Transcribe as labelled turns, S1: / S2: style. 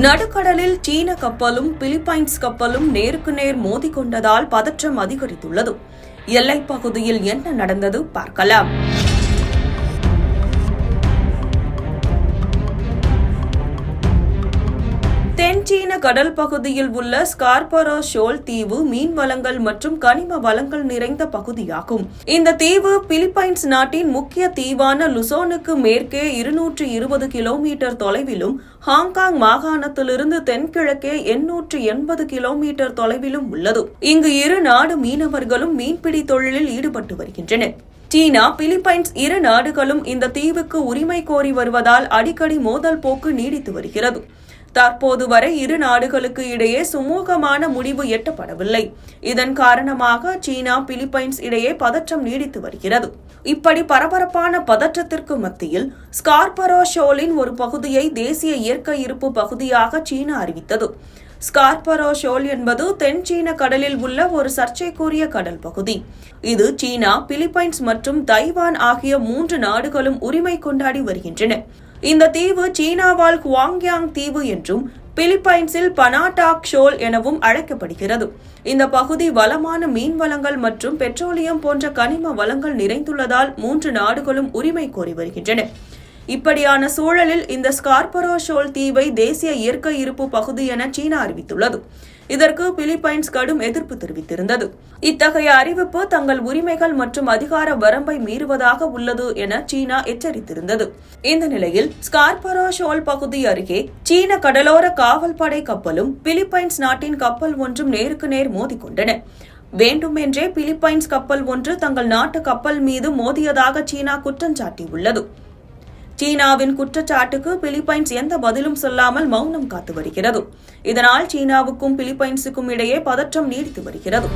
S1: நடுக்கடலில் சீன கப்பலும் பிலிப்பைன்ஸ் கப்பலும் நேருக்கு நேர் மோதிக்கொண்டதால் பதற்றம் அதிகரித்துள்ளது. எல்லைப் பகுதியில் என்ன நடந்தது பார்க்கலாம். தென்சீன கடல் பகுதியில் உள்ள ஸ்கார்பரோ ஷோல் தீவு மீன் வளங்கள் மற்றும் கனிம வளங்கள் நிறைந்த பகுதியாகும். இந்த தீவு பிலிப்பைன்ஸ் நாட்டின் முக்கிய தீவான லுசோனுக்கு மேற்கே இருநூற்று இருபது கிலோமீட்டர் தொலைவிலும் ஹாங்காங் மாகாணத்திலிருந்து தென்கிழக்கே எண்ணூற்று எண்பது கிலோமீட்டர் தொலைவிலும் உள்ளது. இங்கு இரு நாடு மீனவர்களும் மீன்பிடி தொழிலில் ஈடுபட்டு வருகின்றனர். சீனா பிலிப்பைன்ஸ் இரு நாடுகளும் இந்த தீவுக்கு உரிமை கோரி வருவதால் அடிக்கடி மோதல் போக்கு நீடித்து வருகிறது. தற்போது வரை இரு நாடுகளுக்கு இடையே சுமூகமான முடிவு எட்டப்படவில்லை. இதன் காரணமாக சீனா பிலிப்பைன்ஸ் இடையே பதற்றம் நீடித்து வருகிறது. இப்படி பரபரப்பான பதற்றத்திற்கு மத்தியில் ஸ்கார்பரோ ஷோலின் ஒரு பகுதியை தேசிய இயற்கை இருப்பு பகுதியாக சீனா அறிவித்தது. ஸ்கார்பரோ ஷோல் என்பது தென் சீன கடலில் உள்ள ஒரு சர்ச்சைக்குரிய கடல் பகுதி. இது சீனா பிலிப்பைன்ஸ் மற்றும் தைவான் ஆகிய மூன்று நாடுகளும் உரிமை கொண்டாடி வருகின்றன. இந்த தீவு சீனாவால் குவாங்யாங் தீவு என்றும் பிலிப்பைன்ஸில் பனாடாக் ஷோல் எனவும் அழைக்கப்படுகிறது. இந்த பகுதி வளமான மீன் வளங்கள் மற்றும் பெட்ரோலியம் போன்ற கனிம வளங்கள் நிறைந்துள்ளதால் மூன்று நாடுகளும் உரிமை கோரி வருகின்றன. இப்படியான சூழலில் இந்த ஸ்கார்பரோ ஷோல் தீவை தேசிய இயற்கை இருப்பு பகுதி என சீனா அறிவித்துள்ளது. இதற்கு பிலிப்பைன்ஸ் கடும் எதிர்ப்பு தெரிவித்திருந்தது. இத்தகைய அறிவிப்பு தங்கள் உரிமைகள் மற்றும் அதிகார வரம்பை மீறுவதாக உள்ளது என சீனா எச்சரித்திருந்தது. இந்த நிலையில் ஸ்கார்பரோ ஷோல் பகுதி அருகே சீன கடலோர காவல்படை கப்பலும் பிலிப்பைன்ஸ் நாட்டின் கப்பல் ஒன்றும் நேருக்கு நேர் மோதிக்கொண்டன வேண்டுமென்றே பிலிப்பைன்ஸ் கப்பல் ஒன்று தங்கள் நாட்டு கப்பல் மீது மோதியதாக சீனா குற்றம் சாட்டியுள்ளது. சீனாவின் குற்றச்சாட்டுக்கு பிலிப்பைன்ஸ் எந்த பதிலும் சொல்லாமல் மௌனம் காத்து வருகிறது. இதனால் சீனாவுக்கும் பிலிப்பைன்ஸுக்கும் இடையே பதற்றம் நீடித்து வருகிறது.